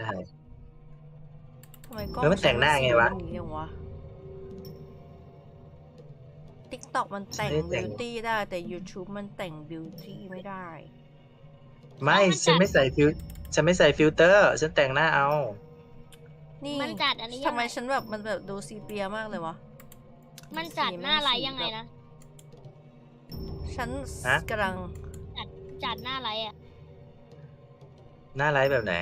ได้ ทำไมกล้องแล้วมันแต่งหน้าไงวะ ฉันมันสีอย่างวะติ๊กต็อกมันแต่งไม่ได้แต่บิง วตี้ได้ แต่ YouTube มันแต่งบิวตี้ไม่ได้ ไม่เอามันฉันจัดไม่ใส่ฟิลฉันไม่ใส่ฟิลเตอร์ ฉันแต่งหน้าเอา นี่มันจัดอันนี้ทำยังไมไงฉันแบบมันแบบดูซีเปียมากเลยวะ มันจัดสีมันหน้าไลฟ์สียังไงแบบนะ ฉันฮะ กำลังจัดหน้าไลฟ์อะ หน้าไลฟ์แบบไหน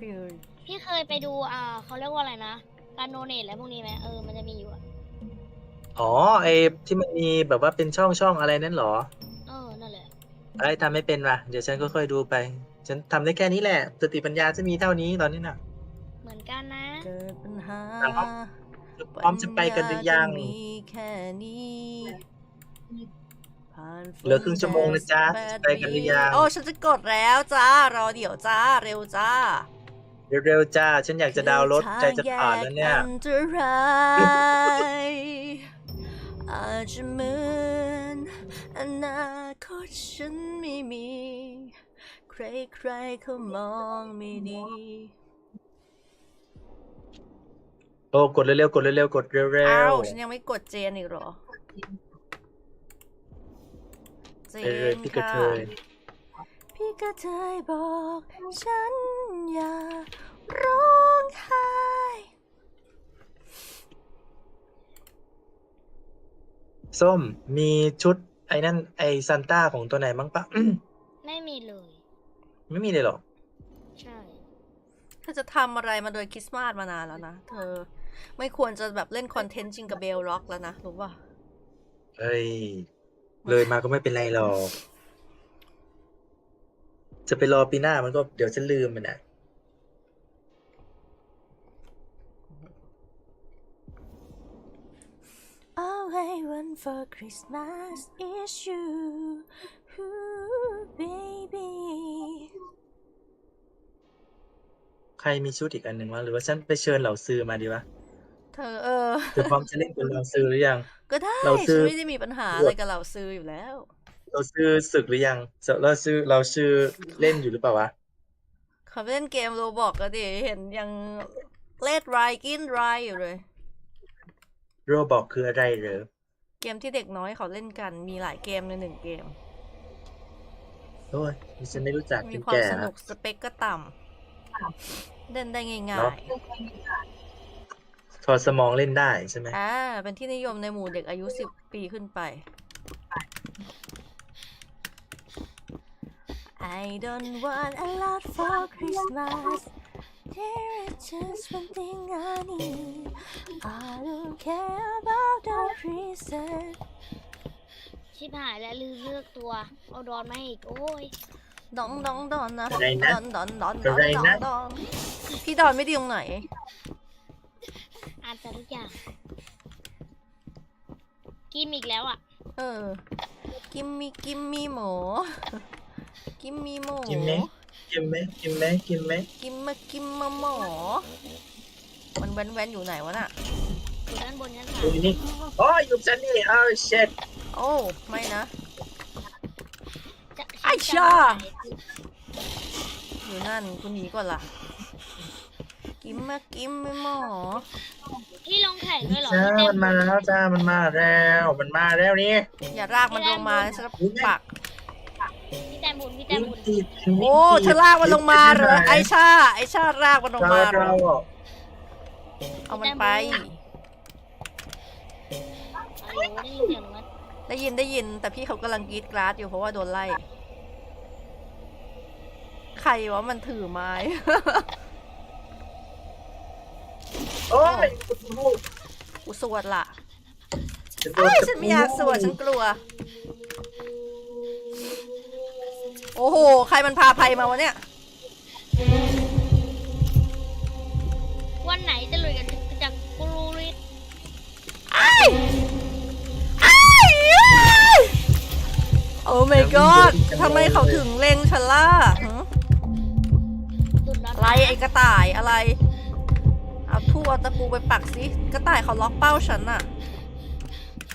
ฟิลพี่เคยไปดูอ่าเขาเรียกว่าอะไรนะ การโนเนตอะไรพวกนี้ไหมเออ มันจะมีอยู่อะอ๋อไอที่มันมีแบบว่าเป็นช่องช่องอะไรนั่นเหรอเออ นั่นแหละไอ้ทำไม่เป็นว่ะ เดี๋ยวฉันก็ค่อยๆดูไป ฉันทำได้แค่นี้แหละ สติปัญญาจะมีเท่านี้ตอนนี้น่ะ เหมือนกันนะ เกิดปัญหาครับพร้อมจะไปกันหรือยังปัญญาจะมีแค่นี้ผ่านฝนเหลือครึ่งชั่วโมงนะจ๊ะแดดจะไปกันหรือยังโอ้ฉันจะกดแล้วจ้ารอเดี๋ยวจ้าเร็วจ้า เร็วๆจ้า ฉันอยากจะดาวน์รถใจจะขาดแล้วเนี่ยอันตรายอาจจะเหมือนอนาคตฉันไม่มี ใครๆเขามองไม่ดีโอ้กดเร็วๆกดเร็วๆกดเร็อ้าววฉันยังไม่กดเจนอีกเหรอ เจเออนพี่กระค่ะเทยพี่กระเทยบอกฉัน อย่าร้องไห้ส้มมีชุด ไอ้นั่น ไอ้ซันต้าของตัวไหนบ้างปะ ไม่มีเลย ไม่มีเลยเหรอ ใช่ เธอจะทำอะไรมาโดยคริสต์มาสมานานแล้วนะ เธอไม่ควรจะแบบเล่นคอนเทนต์จริงกับเบลร็อกแล้วนะ รู้ป่ะเอ้ย เลยมาก็ไม่เป็นไรหรอก จะไปรอปีหน้ามันก็เดี๋ยวฉันลืมมันอะ All I want for Christmas is you Ooh, baby ใครมีชุดอีกอันหนึ่งวะหรือว่าฉันไปเชิญเหล่าซื้อมาดีวะเธอเออ เธอพร้อมจะเล่นกับเหล่าซื้อหรือยัง ก็ได้เราซื้ฉัอนไม่ได้มีปัญหาอะไรกับเหล่าซื้ออยู่แล้ว เราซื้อศึกหรือยังเราซื้อเราซื้อเล่นอยู่หรือเปล่าวะเขาเล่นเกมโรบอกก็ดิเห็นยังเล่นไรกินไรอยู่เลย โรบอกคืออะไรเหรอ เกมที่เด็กน้อยเขาเล่นกันมีหลายเกมในหนึ่งเกม โอ้ยฉันไม่รู้จักมีเป็นความแก่สนะนุกสเปคก็ต่ำเล่นได้ง่าเนอะยถอดสมองเล่นได้ใช่ไหมๆอ่าเป็นที่นิยมในหมู่เด็กอายุสิบปีขึ้นไป I don't want a lot for Christmas There is just one thing I need I don't care about the reason ชิบหายแล้วลืมเลือกตัว เอาดอนมาให้อีก โอ้ย ดองดองดอนนะอะไรนะดอนดอนดอนดอนอะไรดอนะนดอนพี่ดอนไม่ดีตรงไหน อ่านแต่ทุกอย่าง กิมอีกแล้วอะ เออ กิมมีกิมมีหมู กิมมีหมูกินไหม กินไหมกินไหมกินไหมกิมมากิมมาหมูมันแว้นแว้นๆอยู่ไหนวะน่ะ อยู่ด้านบนชั้นสาดูมนี่โอ้ยอยู่ฉันนี่อ้าวเช็ดโอ้ไม่นะ จะไอ้ฉันชาจะไปอยู่นั่นคุณหนีก่อนล่ะ กิมมากิมไม่หมอ พี่ลงแข่งด้วยเหรอจ้าพี่มันมาแล้วจ้ามันมาแล้ว มันมาแล้วนี่อย่ารากมันลงมาฉันจะปัก พี่แต้มบุญพี่แต้วิ่มงบุญติดโอ้เธอลากมันลงมาเหรอไอชาไอชารากมันลงมาเหรอเราเอามันไปเอาอยู่ได้ยินเสียงมันได้ยินได้ยิน แต่พี่เขากำลังกรีดกราดอยู่เพราะว่าโดนไล่ ใครวะมันถือไม้ โอ้ยกูสวดล่ะจะโดเอ้ยตะฉันไม่อยากสวดฉันกลัว โอ้โห ใครมันพาภัยมาวะเนี่ย วันไหนจะลุยกันจากกรูริสไอ้ไอ้โอ้ my god ทำไมเขาถึงเล็งฉันล่ะหึสุดแล้วอะไรไอ้กระต่ายอะไร เอาทู่เอาตะปูไปปักสิ กระต่ายเขาล็อกเป้าฉันน่ะ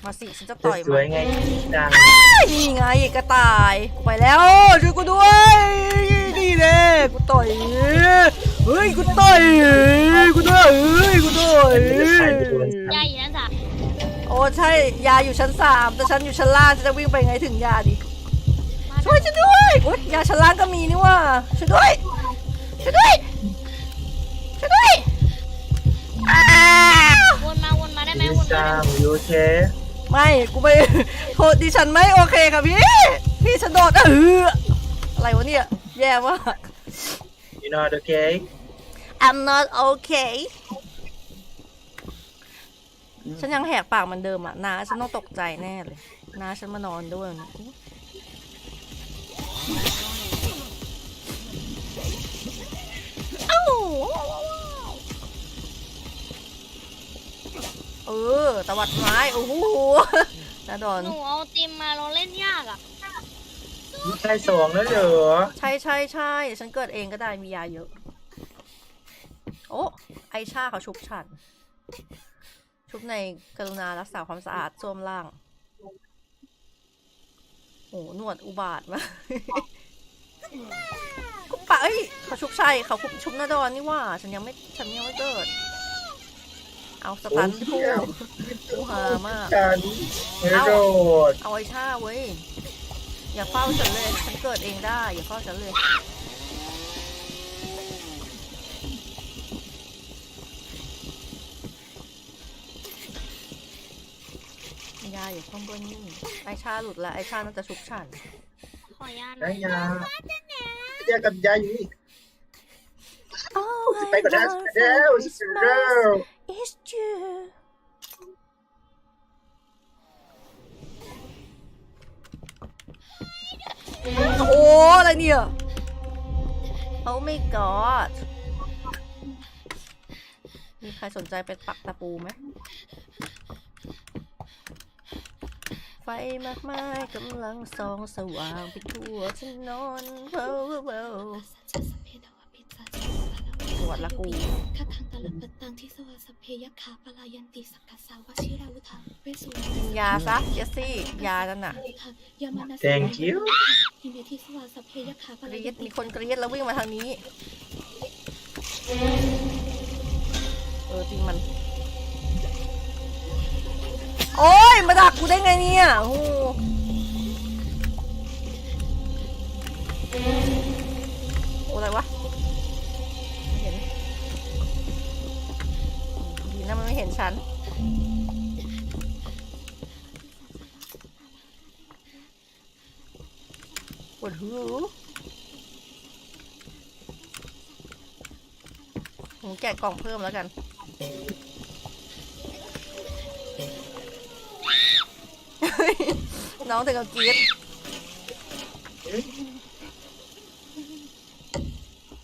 มาสิฉันจะต่อยสมัวยนไงจังนี่ไงกระต่ายกูไปแล้วช่วยกูด้วยนี่เลยกูต่อยโเฮ้ยกูต่อยกูต่อยเฮ้ยกูต่อยใครไปดูมันยายอยู่นั่นจ้ะโอ้ใช่ยาอยู่ชั้นสามแต่ฉันอยู่ชั้นล่างฉันจะวิ่งไปไงถึงยาดิมาช่วยฉันด้วยโอ๊ยยาชั้นล่างก็มีนี่ว่าช่วยด้วยช่วยด้วยช่วยด้วยอ้าววนมาวนมาได้ไหมยูวนมาซังยูเค ไม่กูไม่โทษดิฉันไม่โอเคค่ะพี่ พี่ฉันโดดเอออะไรวะเนี่ย แย่มาก you not okay I'm not okay ฉันยังแหกปากเหมือนเดิมอะนาฉันต้องตกใจแน่เลยนาฉันมานอนด้วยนะเอ้า เออตวัดไม้โอ้โหนาดอนหนูเอาติมมาเราเล่นยากอะนี่ใช่สองแล้วเหรอใช่ใช่ใช่ฉันเกิดเองก็ได้มียาเยอะ โอ้ไอชาเขาชุบฉัน ชุบในกรุณารักษาความสะอาดส้วมล่างโอ้หนวดอุบาทมากกุปะเอ้ยเขาชุบชัยเขาชุบหน้าดอนนี่ว่า ฉันยังไม่ฉันยังไม่เกิด เอาสตันคู่คู่หามากกันเฮโรดเอาไอชาเว้ย อย่าเฝ้าฉันเลย ฉันเกิดเองได้ อย่าเฝ้าฉันเลย ยาอยู่ข้างบนนี่ไอชาหลุดแล้วไอชาน่าจะชุบฉัน ขอยาหน่ได้อยยาเจอกับยาอยู่นี่ All ไปก่อนนะ I want เร็ว for เร็ว Christmas is you โอ้อะไรเนี่ย Oh my god มีใครสนใจไปปักตะปูไหม ไฟมากมายกำลังส่องสว่างไปทั่วถนนเว้าวว้า วปวดละกูข้าทังตะลับปะตังที่สวัสพเพยัคขาปลายันติสักกะสาวชิราวุธังเวสุวรรณกินยาซะเจสซี่ยานั่นน่ะวุธังยามานาส Thank you หิเมทิสวาสพเพยัคขากปลารียัดนติมีคนกรีดแล้ววิ่งมาทางนี้ เออจริงมัน โอ้ยมาดักกูได้ไงเนี่ยโอ้โหโอ้อะไรวะ นะมันไม่เห็นฉัน ปวดหูผมแกะกล่องเพิ่มแล้วกัน น้องถึงกับกรีด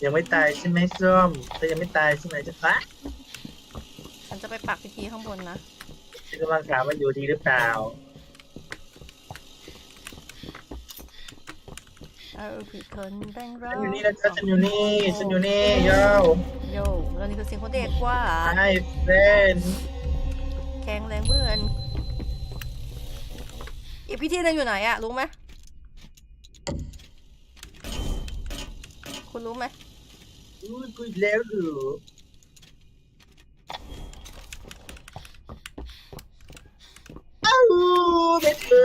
ยังไม่ตายใช่ไหมส้มเธอยังไม่ตายใช่ไหมจ๊ะฟ้าฉันจะ ไปปักพิธีข้างบนนะฉันกำลังถามว่าอยู่ดีหรือเปล่า เอาผิดคนแบ่งเราฉันอยู่นี่นะจ๊ะฉันอยู่นี่ฉันอยู่นี่โย่โยแล้วนี่คือเสียงของเด็กว่าไอ้เฟรนแข็งแรงเหมือนอีกพิธีหนึงอยู่ไหนอะรู้ไหมคุณรู้ไหม อุ้ยกูอีกแล้วเหรออ้าวไม่ถึงแล้ว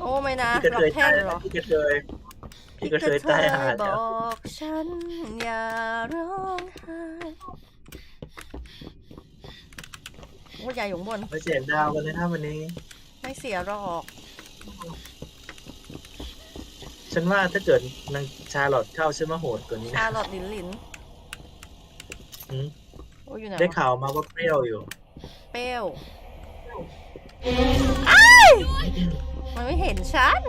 โอ้ไม่นะพี่กระรัเทบยแท่ตายงเหรอพี่กระเทยพี่กระเทยตายหาบแล้วอกฉันอย่าร้องไห้โอ้ยใหญ่อยู่ข้างบน มาเสียงดาวกันเลยนะวันนี้ ไม่เสียหรอก ฉันว่าถ้าเกิดนางชาลอตเข้าฉันว่าโหดกว่านี้ชานะลอตลินลินอืมโอ้ยอยู่ไหนได้วะข่าวมาว่าเปรี้ยวอยู่ เปรี้ยวอ้ายมันไม่เห็นฉัน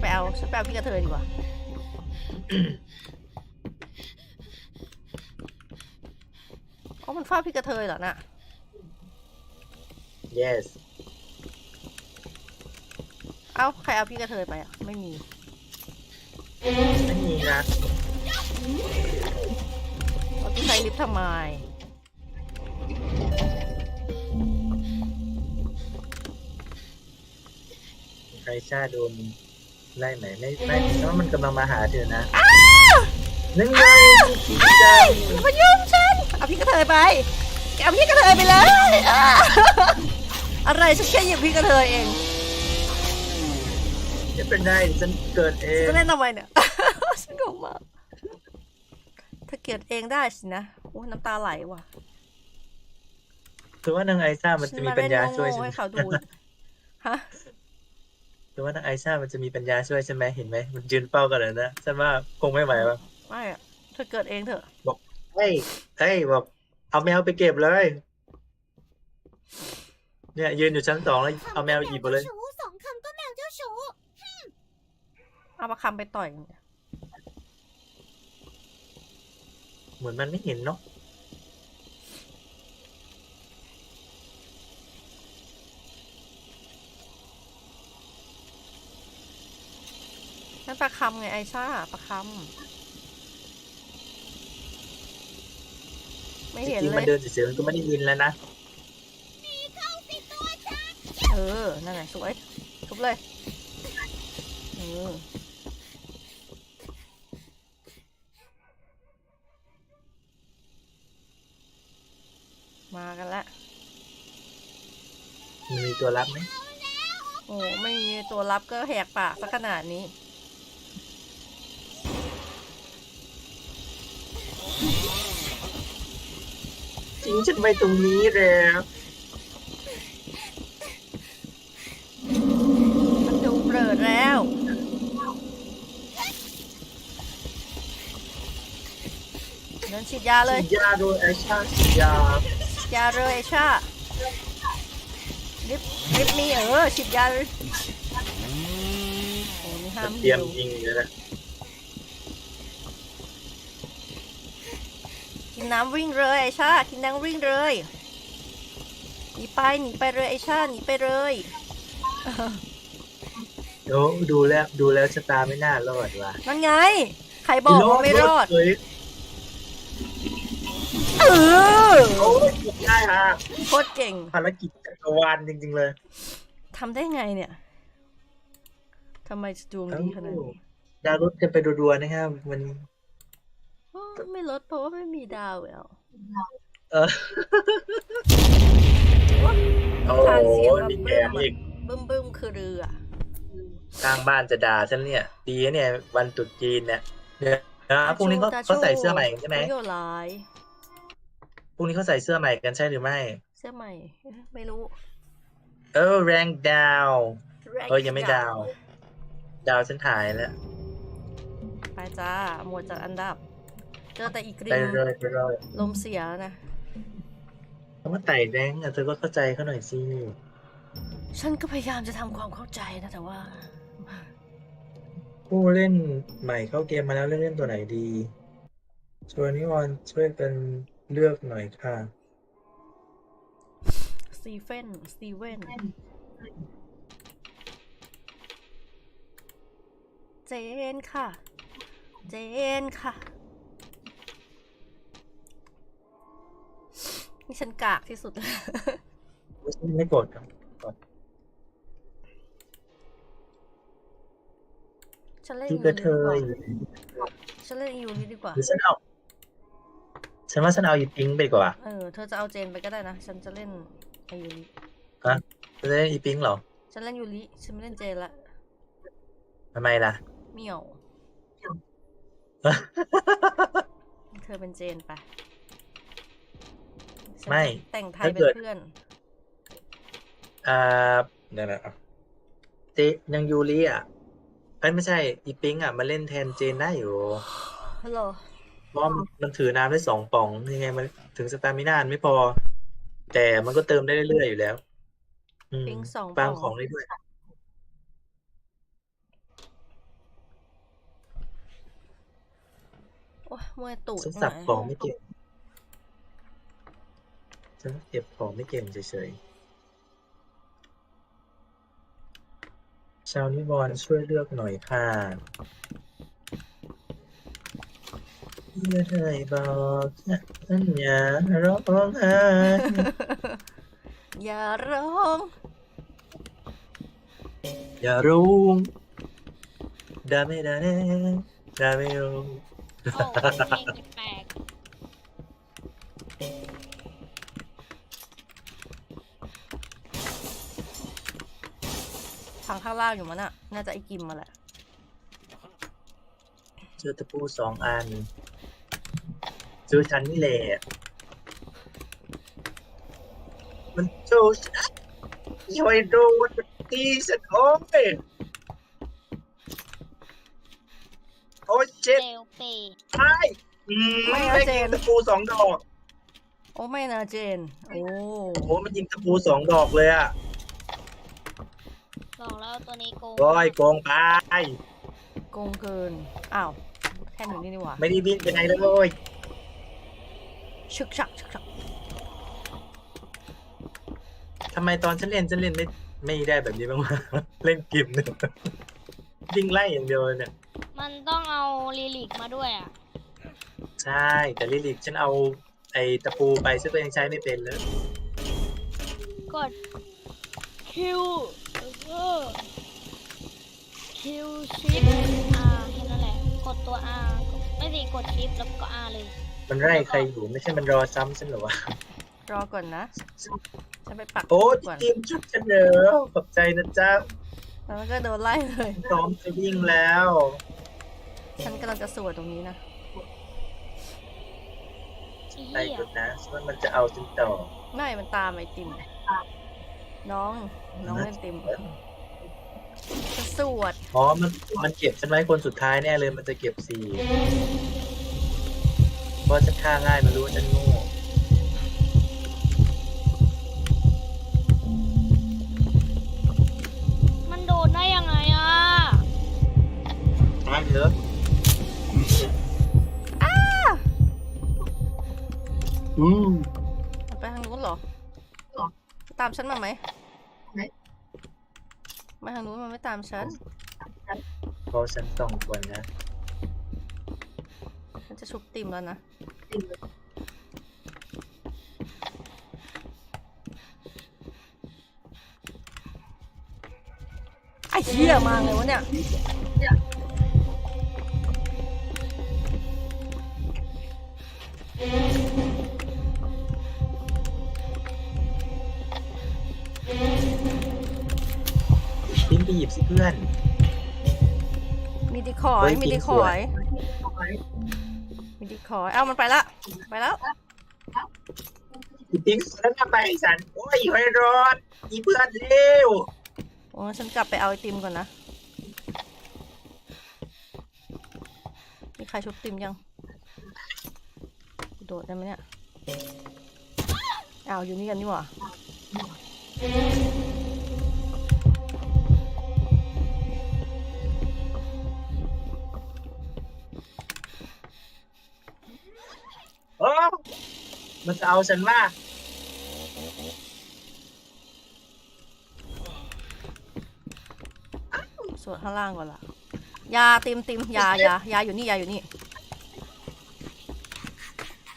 ไปเอาฉันไปเอาพี่กระเทยดีกว่า อ๋อ มันเฝ้าพี่กระเทยเหรอน่ะ yes เอ้า ใครเอาพี่กระเทยไปอะ ไม่มี ไม่มีนะเอาพี่ใช้ลิฟต์ทำไม ใครชาโดนไล่ไหนไม่ไม่เพราะว่ามันกำลังมาหาเธอนะนั่นไงจริงจังอย่ามายุ่งฉันเอาพี่กระเทยไปเอาพี่กระเทยไปเลยอ่าอะไรฉันแค่หยิบพี่กระเทยเองไม่เป็นไรฉันเกิดเองจะเล่นทำไมเนี่ยฉันงงมากถ้าเกิดเองได้สินะโอ้น้ำตาไหลว่ะคือว่านางไอซ่ามันจะมีปัญญาช่วยฉันใช่มาไหมเล่นโง่ๆให้เขาดูฮะ คือว่านางไอซ่ามันจะมีปัญญาช่วยใช่ไหมเห็นไหมมันยืนเฝ้ากันเลยนะฉันว่าคงไม่ไหวว่ะไม่อะเธอเกิดเองเถอะเฮ้ยเฮ้ยบอกเอาแมวไปเก็บเลย เนี่ยยืนอยู่ชั้นสองแล้วเอาแมวหยิบมาเลยสองคำก็แมวเจ้าชู้เอามาคำไปต่อยเหมือนมันไม่เห็นเนาะ นั่นประคำไงไอซ่าประคำไม่จเห็นริงๆเลมันย เดินเฉยๆมันก็ไม่ได้ยินแล้วนะ เออ นั่นแหละสวยทุบเลย เออ มากันละ มันมีตัวรับไหมโอ้ไม่มีตัวรับก็แหกปากสักขนาดนี้ จริงฉันไปตรงนี้แล้วมันดูเปริดแล้ว เดินฉีดยาเลยฉีดยาโดยไอชาฉีดยาฉีดยาเลยไอชาลิฟลิฟมีเออฉีดยาเลยโอ้นี่ห้ามเตรียมหิวยิงเลยนะ นน้ำวิ่งเลยไอชากินน้ำวิ่งเลยหนีไปหนีไปเลยไอชาหนีไปเลยโอ้ดูแล้วดูแล้วชะตาไม่น่ารอดว่ะนั่นไง ใครบอกว่าไม่รอดเลยเออโอ้ยเก็บได้ฮะโคตรเก่งภารกิจจักรวาลจริง ๆ เลยทำได้ไงเนี่ยทำไมจะดวงดีขนาดนี้ดาวรถกันไปรัวๆนะครับมันอ๋อ ไม่ลดเพราะว่าไม่มีดาวแล้วเออโอ้ทางโหเสียงแบบนี่แกบึ้มอีกบึ้มบึ้มคือเรือข้างบ้านจะด่าฉันเนี่ย ดีนะเนี่ยวันตรุษจีนเนี่ยเดี๋ยวนะพรุ่งนี้เขาตาชูเขาใส่เสื้อใหม่กันใช่ไหมโยลายพรุ่งนี้เขาใส่เสื้อใหม่กันใช่หรือไม่ เสื้อใหม่เอ๊ะไม่รู้ เออแรงดาวเออยังไม่ดาว ดาวฉันถ่ายแล้ว ไปจ้าหมวดจัดอันดับ เจอแต่อีกริไปมเลยไปเลยลมเสียนะ คำว่าไต่แดงอะเธอก็เข้าใจเขาหน่อยสิฉันก็พยายามจะทำความเข้าใจนะแต่ว่า ผู้เล่นใหม่เข้าเกมมาแล้วเล่นเล่นตัวไหนดีชวนนิวอนช่วยกันเลือกหน่อยค่ะสตีเฟนสตีเวนเจนค่ะ เจนค่ะ นี่ฉันกากที่สุด ไม่กดครับฉันเล่นที่ยูกระริเทดีกยว่าฉันเล่นยูริดีกว่า หรือฉันเอาฉันว่าฉันเอาอีปิงไปดีกว่าเออ เธอจะเอาเจนไปก็ได้นะ ฉันจะเล่นไอยูริจะเล่นอีปิงเหรอฉันเล่นยูริฉันไม่เล่นเจนละทำไมล่ะ เหมียว เธอเป็นเจนไป ฉันจะไม่แต่งไทยถ้าเป็เกินดเพื่อนอ่าเดี๋ยวนะอะเจยังยูริอะเอ้ยไม่ใช่ อีปิงอะมาเล่นแทนเจนได้อยู่ฮัลโหลเพราะว่ามันถือน้ำได้สองป่องยังไงมันถึงสตามิน่าไม่พอ แต่มันก็เติมได้เรื่อยๆอยู่แล้วอืมปิงสองปางป่องของได้ด้วย โอ้ยเมื่อยตูดฉันหสัน่บอยของไม่เก่ง ฉันเก็บของไม่เก่งเฉยๆ ชาวนิวรณ์ช่วยเลือกหน่อยค่ะเมื่อเธอบอกฉันอย่าร้องไห้อย่าร้อง อย่าร้องดาเมดาเนดาเมโอโอ้เลงแปลกทางข้างล่างอยู่มันอะน่าจะไอ้กิมมาแหละเจอตะปูสองอันซื้อฉันนี่แหละมันโจฉันช่วยดูมันตีฉันโอ้ยโอ้ยๆเจ็บเร็วเปย์ไอ้อืมไม่ไม่เอาเจยินงตะปูสองดอก โอ้ไม่นะเจน โอ้โอ้โหมันยิงตะปูสองดอกเลยอะ บอกแล้วตัวนี้โกงโอ้ยโกงไป โกงเกิน อ้าว แค่หนึ่งนี่นี่หว่าไม่ได้วิ่งไปไหนเลย ชึกชักชึกชักทำไมตอนฉันเล่นฉันเล่นไม่ไม่ได้แบบนี้บ้างวะ เล่นกิมเนี่ยวิ่งไล่อย่างเดียวเลยเนี่ย มันต้องเอาลิลิกมาด้วยอะ ใช่ แต่ลิลิกฉันเอาไอ้ตะปูไปฉันก็ยังใช้ไม่เป็นเลย กดคิว เออคิวชิปอาแค่นั้นแหละ กดตัว R ไม่สิกดชิปแล้วก็ R เลย มันไล่ใครอยู่ไม่ใช่มันรอซ้ำฉันเหรอวะ รอก่อนนะ ฉันไปปักโอ้ก่อนทีมชุดฉันเหรอขอบใจนะจ๊ะแล้วมันก็โดนไล่เลย พร้อมจะวิ่งแล้ว ฉันกำลังจะสวดตรงนี้นะไอ้ไปเหี้ยก่อนนะว่ามันจะเอาฉันต่อ ไม่ มันตามไอติม น้อง น้องเล่นติมจะสวดอ๋อ มัน มันเก็บฉันไว้คนสุดท้ายแน่เลย มันจะเก็บสี่เพราะฉันฆ่าง่ายมันรู้ว่าฉันโง่มันโดนได้ยังไงอะตายเยอะอืม มันไปทางนู้นเหรอ ตามฉันมาไหมมาทางนู้นมันไม่ตามฉันเพราะฉันสองคนนะ ฉันจะชุบติมแล้วนะไอ้เหี้ยมาเลยวะเนี่ย ปิ้งไปหยิบสิเพื่อน มีดีคอเฮ้ยยมีดีคจริงอด้วยยมีดีคอย เอ้ามันไปละ ไปแล้ว อีปิ้งสวนมาไปสัน โอ้ยหอยรอดอีเพื่อนเร็วโอ้ฉันกลับไปเอาไอติมก่อนนะ มีใครชุบติมยัง โดดได้ไหมเนี่ย อ้าวอยู่นี่กันนี่หว่า โอ้มันจะเอาฉันมาส่วนข้างล่างก่อนละยาติมติมยายายาอยู่นี่ยาอยู่นี่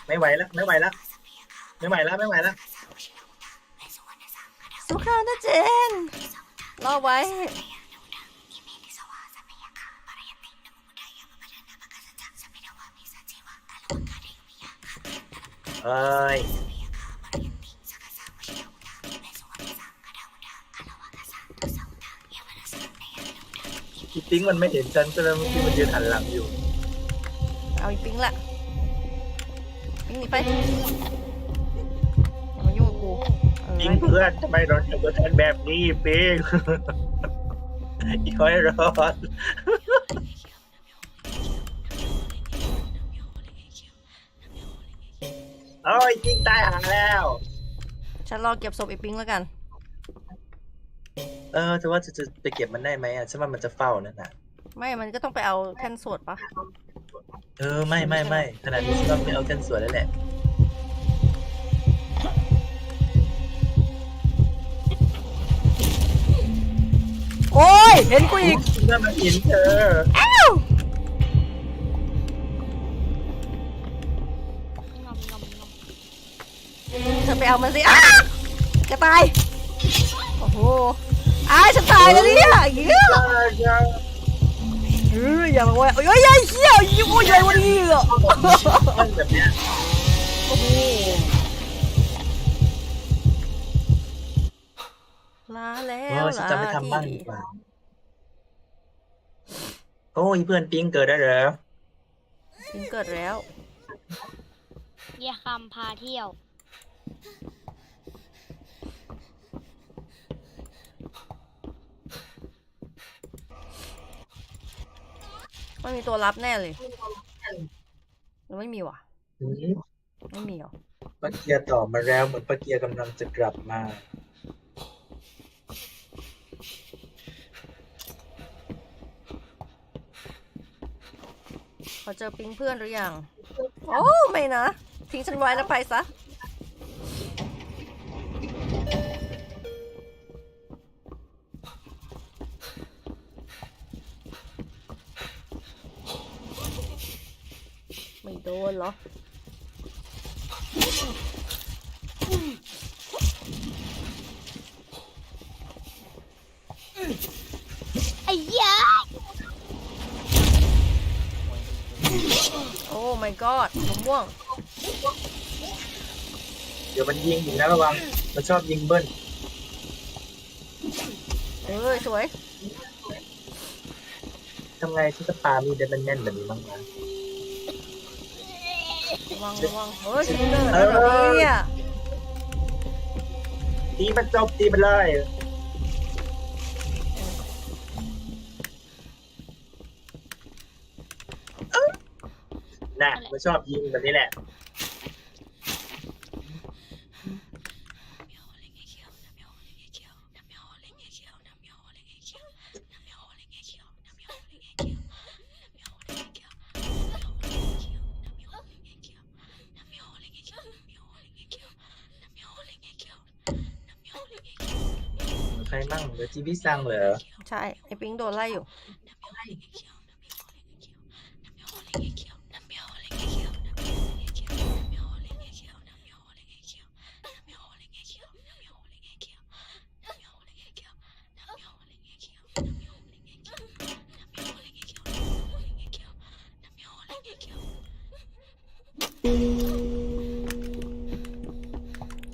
ไม่ไหวแล้วไม่ไหวแล้วไม่ไหวแล้วไม่ไหวแล้ว สุขานะเจน รอไว้ เอ้ยอีปิ้งมันไม่เห็นฉันก็เลยเมื่อกี้มันยืนหันหลังอยู่ เอาอีปิงละปิงหนีไป เออปิ้งเพื่อนทำไมเราทำกับฉันแบบนี้ปิ้งอีกหอยรอดโอ้ยปิ้งตายหาแล้ว ฉันรอเก็บศพอีปิงแล้วกัน เออแต่ว่าจะจะไปเก็บมันได้ไหมอะฉันว่ามันจะเฝ้านั่นน่ะ ไม่ มันก็ต้องไปเอาแท่นสวดปะเออไม่ไม่ไม่ขนาดนี้ฉันว่าไม่เอาเส้นสวยแล้วแหละ เห็นกูอีกเมื่อมาเห็นเธองอมงอมงอมเธอไปเอามันสิอ้าจะตาย โอ้โหอ้ายฉันตายแล้วเนี่ยเหี้ยเฮ้ยอย่ามาว่าเอ้ยเอ้ยเฮ้ยเหี้ยยิ่งโอ้ยใหญ่วันนี้อะมันแบบเนี้ยโอ้โหลาแล้เอวอฉันจะไปทำบ้างลดีกว่าโอ้ยเพื่อนปิงเกิดได้เหรอทีเกิดแล้ว เยี่ยคำพาเที่ยว มันมีตัวรับแน่เลยหรือไม่มีวะหืมไม่มีหรอปาเกียร์ต่อมาแล้วเหมือนปาเกียร์กำลังจะกลับมา พอเจอปิ๊งเพื่อนหรือยัง โอ้ไม่นะ ทิ้งฉันไว้แล้วไปซะ ไม่โดนเหรอ ไอ้เหี้ย โอ้ my god มะม่วง เดี๋ยวมันยิงอีกนะระวัง มันชอบยิงเบิ้ลเอ้ยสวย ทำไงที่จะปามีดได้แม่นๆแบบนี้บ้างนะระวังระวังเฮ้ยชิลเลอร์แล้วเหรอเนี่ยตีมันจบตีมันเลย น่ะมันชอบยิงแบบนี้แหละใครมั่งเดี๋ยวจีพี่สั่งเหรอ ใช่ ไอ้ปิ๊งโดนไล่อยู่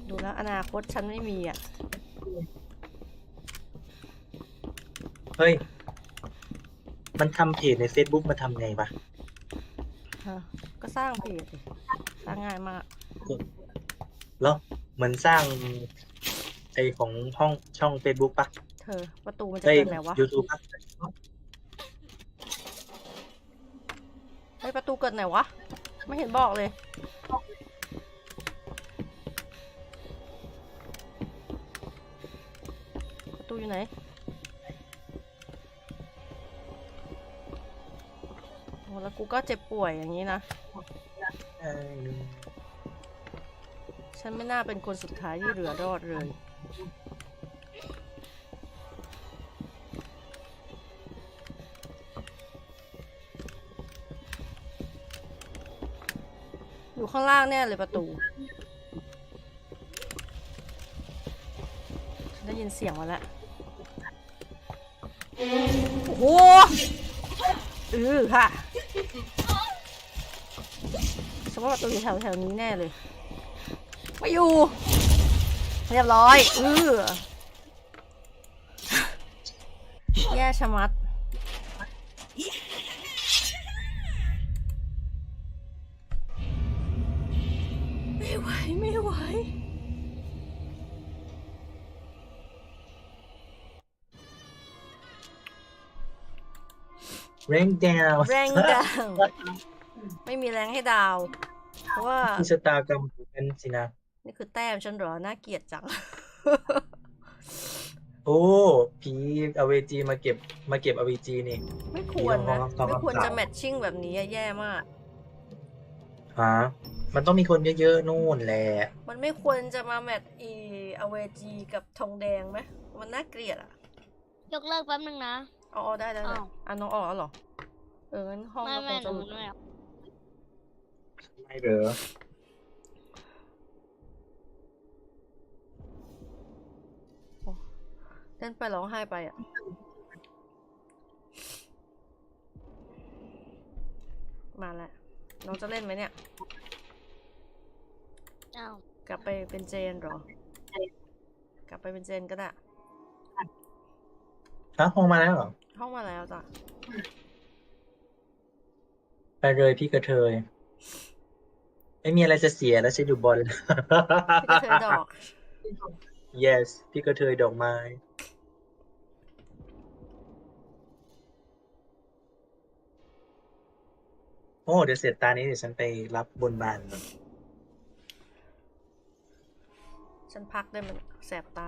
ดูแล้วอนาคตฉันไม่มีอะ เฮ้ย มันทำเพจใน Facebook มาทำไงวะ ฮะก็สร้างเพจสิสร้างง่ายมาก แล้วเหมือนสร้างไอของห้องช่อง Facebook ปะเธอ ประตูมันจะไอเกิดไหนวะ YouTube ปะเฮ้ยประตูเกิดไหนวะ ไม่เห็นบอกเลย ประตูอยู่ไหนโอ้แล้วกูก็เจ็บป่วยอย่างนี้นะเอ่อฉันไม่น่าเป็นคนสุดท้ายที่เหลือรอดเลย ข้างล่างแน่เลยประตู ได้ยินเสียงมาแล้ว โอ้โหเออค่ะฉันว่าประตูอยู่แถวแถวนี้แน่เลยไม่อยู่ เรียบร้อยเออแย่ชะมัด แรงดาวแรงดังไม่มีแรงให้ดาว เพราะว่าที่ชะตากรรมกันสินะ นี่คือแต้มฉันเหรอ น่าเกลียดจัง โอ้ผีอเวจีมาเก็บมาเก็บอเวจีนี่ ไม่ควรนะมีน้องๆไม่ควรน้องๆจะแมทชิ่งแบบนี้อะแย่มากฮะมันต้องมีคนเยอะๆนู่นแหละ มันไม่ควรจะมาแมทอีอเวจีกับทองแดงไหมมันน่าเกลียดอะยกเลิกแป๊บนึงนะ อ๋ออ๋อได้ได้ได้อ้าว อะน้องออกแล้วเหรอ เอองั้นห้องไม่ก็คไม่งหจะนูหลุดไม่เอาไม่เหรอเล่นไปร้องไห้ไปอะ มาแล้วน้องจะเล่นไหมเนี่ย อ้าวกลับไปเป็นเจนเหรอ กลับไปเป็นเจนก็ได้ ฮะห้องมาแล้วเหรอห้องมาแล้วจ้ะไปเลยพี่กระเทยไม่มีอะไรจะเสียแล้วฉันอยู่บน พี่ก็เธอดอก yes พี่กระเทยดอกไม้ โอ้ เดี๋ยวเสร็จตานี้เดี๋ยวฉันไปรับบนบานก่อน ฉันพักได้มันแสบตา